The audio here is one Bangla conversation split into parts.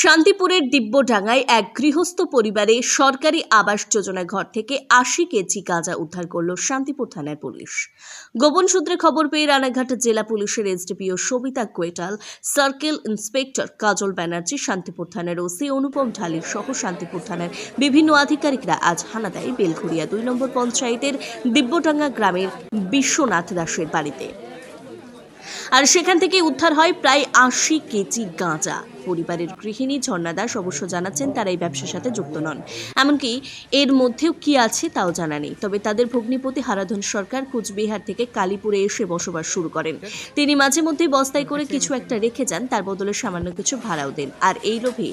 শান্তিপুরের দিব্যডাঙ্গায় এক গৃহস্থ পরিবারে সরকারি আবাস যোজনা ঘর থেকে আশি কেজি গাঁজা উদ্ধার করল শান্তিপুর থানার পুলিশ। গোপন সূত্রে খবর পেয়ে রানাঘাট জেলা পুলিশের SDPO Sabita Koyetal, circle inspector Kajal Banerjee Shantipur থানার ওসি অনুপম ঢালি সহ শান্তিপুর থানার বিভিন্ন আধিকারিকরা আজ হানা দেয় বেলঘুরিয়া দুই নম্বর পঞ্চায়েতের দিব্যডাঙ্গা গ্রামের বিশ্বনাথ দাসের বাড়িতে। আর সেখান থেকে উদ্ধার হয় প্রায় আশি কেজি গাঁজা। পরিবারের গৃহিণী ঝর্ণা দাস অবশ্য জানাচ্ছেন তারা এই ব্যবসার সাথে যুক্ত নন। এমনকি এর মধ্যেও কি আছে তাও জানা নেই। তবে তাদের ভগ্নিপতি হারাধন সরকার কুচবিহার থেকে কালীপুরে এসে বসবাস শুরু করেন। তিনি মাঝে মধ্যেই বস্তায় করে কিছু একটা রেখে যান, তার বদলে সামান্য কিছু ভাড়াও দেন। আর এই লোভে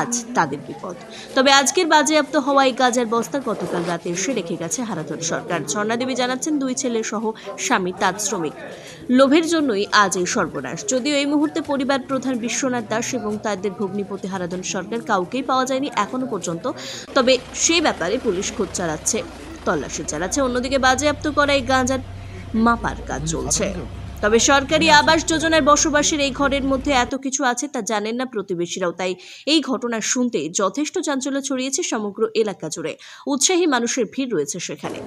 আজ তাদের বিপদ। তবে আজকের বাজেয়াপ্ত হওয়া এই গাজার বস্তা গতকাল রাতে এসে রেখে গেছে হারাধন সরকার। ঝর্ণা দেবী জানাচ্ছেন, দুই ছেলে সহ স্বামী তাঁত শ্রমিক। লোভের জন্যই আজ এই সর্বনাশ। যদিও এই মুহূর্তে পরিবার প্রধান বিশ্বনাথ দাস এবং তাদের ভগ্নিপতি হারাধন সরকার কাউকেই পাওয়া যায়নি এখনও পর্যন্ত। তবে সেই ব্যাপারে পুলিশ খোঁজ চালাচ্ছে, তল্লাশি চালাচ্ছে। অন্যদিকে বাজেয়াপ্ত করা এই গাঁজার মাপার কাজ চলছে। তবে সরকারি আবাস যোজনার বসবাসের এই ঘরের মধ্যে এত কিছু আছে তা জানেন না প্রতিবেশীরাও, তাই এই ঘটনা শুনতে যথেষ্ট চাঞ্চল্য ছড়িয়েছে সমগ্র এলাকা জুড়ে। উৎসাহী মানুষের ভিড় রয়েছে সেখানে।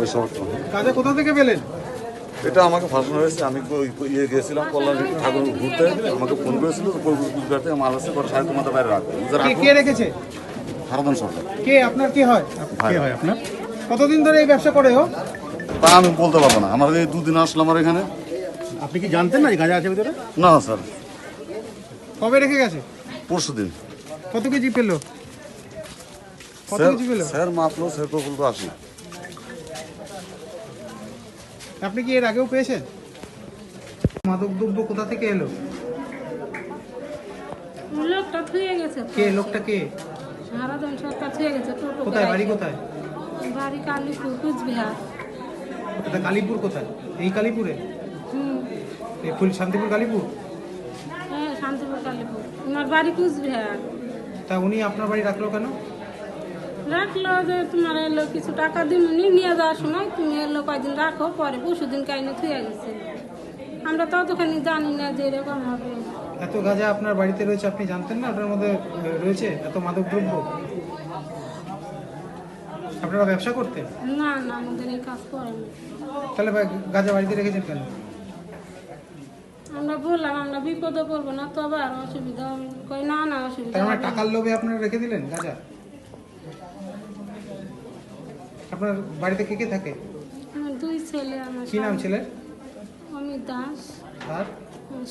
ওই সমর্থন গাঁজা কোথা থেকে পেলেন? এটা আমাকে ফাঁসানো হয়েছে। আমি ওই ইয়ে গেছিলাম কল্যাণ ঠাকুর ঘুরতে। আমাকে ফোন করেছিল কুচবিহার থেকে মাল আসছে পরে সাড়ে তোমাদের বাইরে রাখব কে কে রেখেছে? হারাধন সরকার। কে আপনার? কে হয়? ভাই। কে হয় আপনার? কতদিন ধরে এই ব্যবসা করে ও? তা আমি বলতে পারব না। আমার এই দুদিন আসলাম আমার এখানে। আপনি কি জানতেন না গাঁজা আছে ভিতরে? না স্যার। কবে রেখে গেছে? পরশু দিন। কত কেজি পেল? কত স্যার কেজি পেল? স্যার মাপলো স্যার প্রকল্প আসি আপনি কি এর আগেও পেয়েছেন? মাদক দ্রব্য কোথা থেকে এলো? লোকটা থুয়ে গেছে। কে লোকটা কে? হারাধন সরকার থুয়ে গেছে টোটো কোথায় বাড়ি কোথায়? বাড়ি কালীপুর কুচবিহার। কোথায় কালীপুর কোথায়? এই কালীপুরে? হুম। এই ফুল শান্তিপুর কালীপুর? হ্যাঁ শান্তিপুর কালীপুর। আমার বাড়ি কুচবিহার। তা উনি আপনার বাড়ি রাখল কেন? রাখল যে তোমার এলো কিছু টাকা দিমনি নিয়ে যাওয়ার সময় তুমি এলো কয়দিন রাখো পরে পরশু দিন কাইনে থুয়ে গেছে। আমরা ততখানি জানি না যে এরকম হবে। এত গাঁজা আপনার বাড়িতে রয়েছে আপনি জানতেন না? ওটার মধ্যে রয়েছে? এত মাদক দ্রব্য? আপনারা ব্যবসা করতেন? না না আমাদের এই কাজ করে না। তাহলে ভাই গাঁজা বাড়িতে রেখেছেন কেন? আমরা বললাম আমরা বিপদে পড়ব না তবে আর অসুবিধা হবে কই না না অসুবিধা মানে। টাকার লোভে আপনারা রেখে দিলেন গাঁজা? আপনার বাড়িতে কে কে থাকে? আমার দুই ছেলে আমার কি নাম ছেলের? অমিত দাস। আর?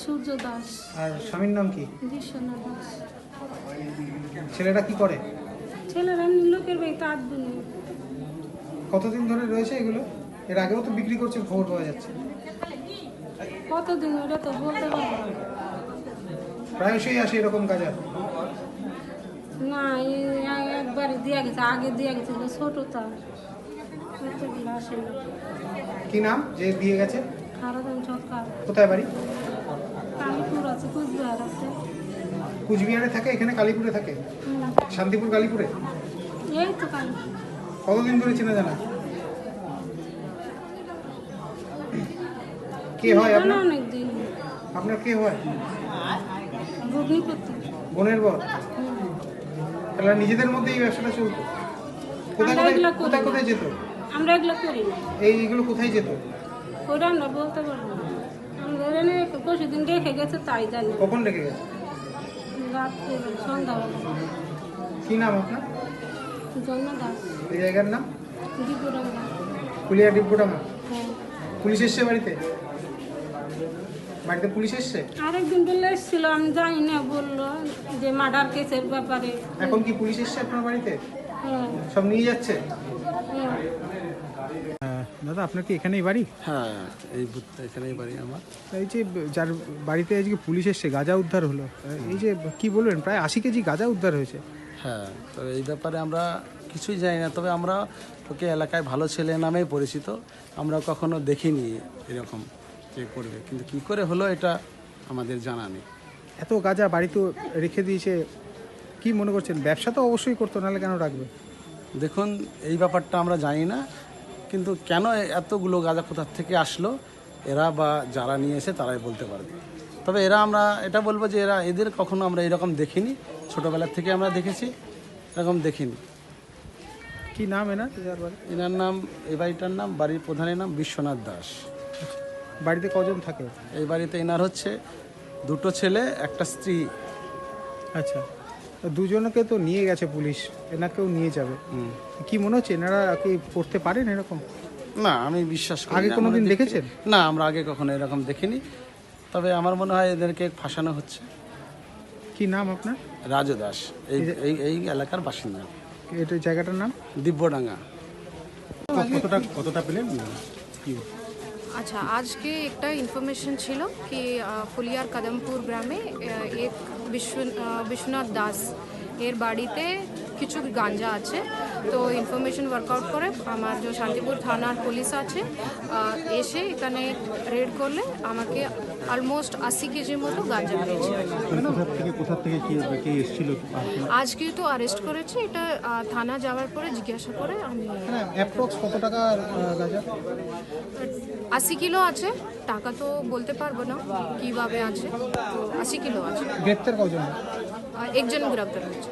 সূর্য দাস। আর স্বামীর নাম কি? বিশ্বনাথ দাস। ছেলেটা কি করে? ছেলেরা লোকের বাড়ি তাঁত বুনে কতদিন ধরে রয়েছে এগুলো? এর আগেও তো বিক্রি করছে খবর পাওয়া যাচ্ছে। কতদিন ওটা তো বলতে পারব প্রায়শই আসে এরকম গাঁজা না এই একবারে দিয়া গেছে আগে দিয়া গেছিল ছোট তার কি নাম? যে দিয়ে গেছে? কোথায় বাড়ি? কালীপুর আছে কুচবিহার আছে। কুচবিহারে থাকে এখানে কালীপুরে থাকে? শান্তিপুর কালীপুরে? এই তো কালীপুর। কতদিন ধরে চেনা জানা? কে হয় আপনার? কে হয়? বোনের বর? তাহলে নিজেদের মধ্যে এই ব্যবসাটা চলতো কোথায় কোথায় কোথায় কোথায় যেত? আমরা এগুলো করি না। এই এগুলো কোথায় যেত? ওটা আমরা বলতে পারব না। আমরা এনে পরশু দিন রেখে গেছে তাই জানি। কখন রেখে গেছে? রাত্রে সন্ধ্যাবেলা কি নাম আপনার? জন্ম দাস। এই জায়গার নাম? দীপুরঙ্গা কুলিয়া ডিপোডাঙ্গা। হ্যাঁ। পুলিশ এসছে বাড়িতে? বাড়িতে পুলিশ এসছে? আরেকদিন বলে এসেছিল আমি জানি না বলল যে মার্ডার কেসের ব্যাপারে। এখন কি পুলিশ এসছে আপনার বাড়িতে? হ্যাঁ। সব নিয়ে যাচ্ছে? হ্যাঁ। দাদা আপনার কি এখানেই বাড়ি? হ্যাঁ এই এখানেই বাড়ি আমার। এই যে যার বাড়িতে আজকে পুলিশ এসছে গাঁজা উদ্ধার হলো এই যে কি বলবেন প্রায় আশি কেজি গাঁজা উদ্ধার হয়েছে। হ্যাঁ তো এই ব্যাপারে আমরা কিছুই জানি না তবে আমরা ওকে এলাকায় ভালো ছেলে নামেই পরিচিত আমরা কখনো দেখিনি এরকম। যে করবে? কিন্তু কি করে হলো এটা আমাদের জানা নেই। এত গাঁজা বাড়িতে রেখে দিয়েছে কি মনে করছেন? ব্যবসা তো অবশ্যই করতো নাহলে কেন রাখবে? দেখুন এই ব্যাপারটা আমরা জানি না কিন্তু কেন এতগুলো গাঁজা কোথার থেকে আসলো এরা বা যারা নিয়ে এসে তারাই বলতে পারবে। তবে এরা আমরা এটা বলব যে এরা এদের কখনো আমরা এরকম দেখিনি ছোটোবেলার থেকে আমরা দেখেছি এরকম দেখিনি। কি নাম এনার? এনার নাম এ বাড়িটার নাম বাড়ির প্রধানের নাম বিশ্বনাথ দাস। বাড়িতে কজন থাকে? এই বাড়িতে এনার হচ্ছে দুটো ছেলে একটা স্ত্রী। আচ্ছা। তো দুজনকে তো নিয়ে গেছে পুলিশ এনাকেও নিয়ে যাবে। হুম। কি মনে হচ্ছে এনারা কি করতে পারেন এরকম? না আমি বিশ্বাস করি আগে। কোনোদিন দেখেছেন? না আমরা আগে কখনো এরকম দেখিনি। তবে আমার মনে হয় এদেরকে ফাঁসানো হচ্ছে। কি নাম আপনার? রাজু দাস। এই এই এই এলাকার বাসিন্দা। এটা জায়গাটার নাম? দিব্যডাঙ্গা। কতটা কতটা পেলেন? কি? আচ্ছা আজকে একটা ইনফরমেশন ছিল কি ফুলিয়ার কদমপুর গ্রামে এক বিশ্ব বিশ্বনাথ দাস এর বাড়িতে কিছু গাঞ্জা আছে। তো ইনফরমেশন ওয়ার্কআউট করে আমার যে শান্তিপুর থানার পুলিশ আছে এসে এখানে রেড করলে আমাকে অলমোস্ট আশি কেজির মতো গাঞ্জা পেয়েছে। আজকে তো অ্যারেস্ট করেছে এটা থানা যাওয়ার পরে জিজ্ঞাসা করে আমি কত টাকা গাজা? আশি কিলো আছে টাকা তো বলতে পারব না কীভাবে আছে আশি কিলো আছে। গ্রেপ্তার কজন একজন গ্রেপ্তার হয়েছে।